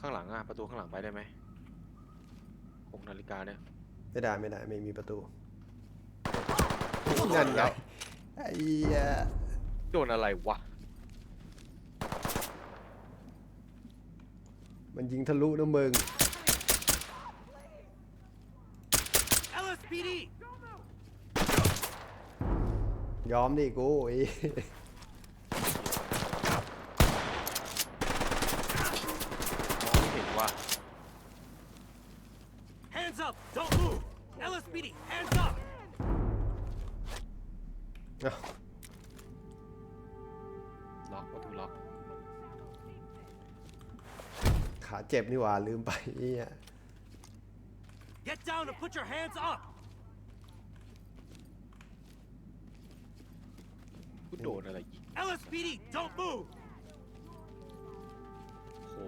ข้างหลังอะประตูข้างหลังไปได้ไหมหกนาฬิกาเนี่ย ไม่ได้ไม่ได้ไม่มีประตูนั่นไงไอ้เหี้ยโดนอะไรวะ มันยิงทะลุนะมึง LSPD! ยอมดิกูไอ้ มองไม่เห็นว่า Hands up! Don't move! LSPD, hands up! เอ้าล็อกประตูล็อกขาเจ็บนี่หว่าลืมไปไอ้เหี้ย Get down and put your hands up! กูโดนอะไรอีก LSPD, don't move! โห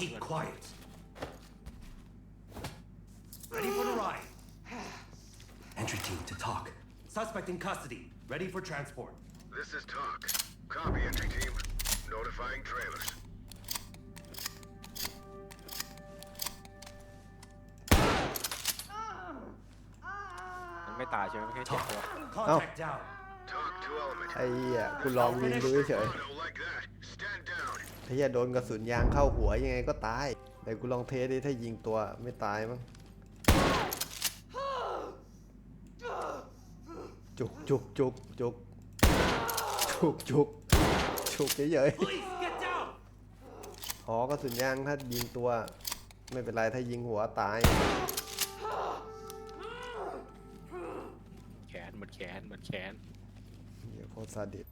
Keep เพื่อน quiet. Ready for the ride. Entry team to talk. Suspect in custody. Ready for transport. This is Talk. Copy, entry team. Notifying trailers. มันไม่ตายใช่ไหมไม่แค่เจ็บตัว Contact down. Talk to element. ไอ้เหี้ยคุณลองยิงดูเฉย Auto like that. Stand down. ๆไอ้เหี้ยโดนกระสุนยางเข้าหัวยังไงก็ตายแต่กูลองเทสดิถ้ายิงตัวไม่ตายมั้งจุกจุกจุกจุกจุกจุกจุกเฉย Police, get down! ๆหอกระสุนยางถ้ายิงตัว ไม่เป็นไรถ้ายิงหัวตายแขนเหมือนแขนเหมือนแขนเหี้ยโคตรซาดิส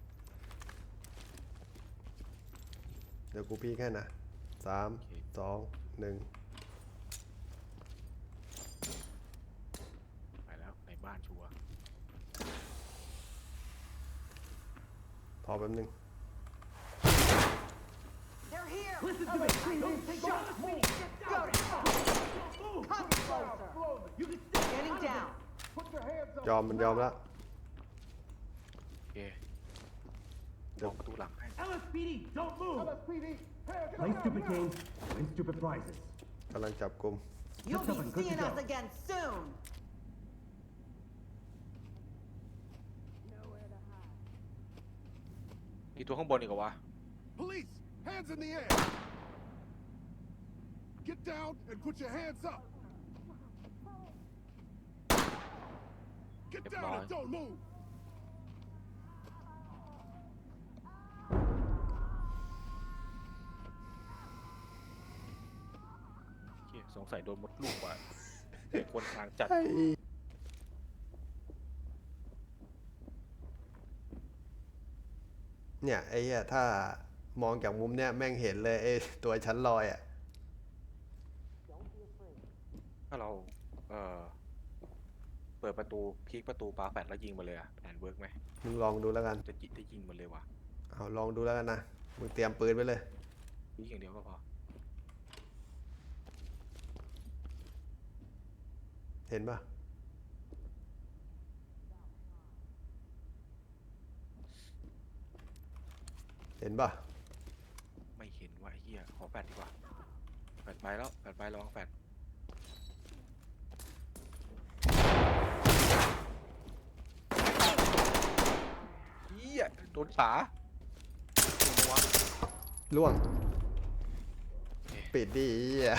เดี๋ยวกูพีกให้นะสามสองหนึ่งไปแล้วในบ้านชัวร์พอแป๊บนึง They're here! Listen to me! Shut me! Go! Come closer! Getting down! ยอมมันยอมแล้ว โอเค ล็อกประตูหลังให้ LSPD, don't move! Play stupid games, win stupid prizes. กำลังจับกลุ่ม You'll Lift up be and good to seeing go. us again soon! มีตัวข้างบนอีกเหรอวะ Police, hands in the air. Get down and put your hands up. Get Get down and by. don't move. งสัยโดนมดลูกว่ะเป็นคนทางจัด เนี่ยไอ้เหี้ยถ้ามองจากมุมเนี่ยแม่งเห็นเลยไอ้ตัวชั้นลอยอะ ถ้าเรา เอ่อ เปิดประตูพลิกประตูปาแฟดแล้วยิงมาเลยอะแผนเวิร์กไหมมึงลองดูแล้วกัน จะจิตได้ยิงมาเลยวะเอาลองดูแล้วกันนะ มึงเตรียมปืนไว้เลย ยิงอย่างเดียวก็พอ เห็นปะเห็นปะไม่เห็นว่าไอ้เหี้ยขอแฟดดีกว่าแฟดไปแล้วแฟดไประวังแฟดเหี้ยโดนขาโดนวะล่วงโอเคปิดดิไอ้เหี้ย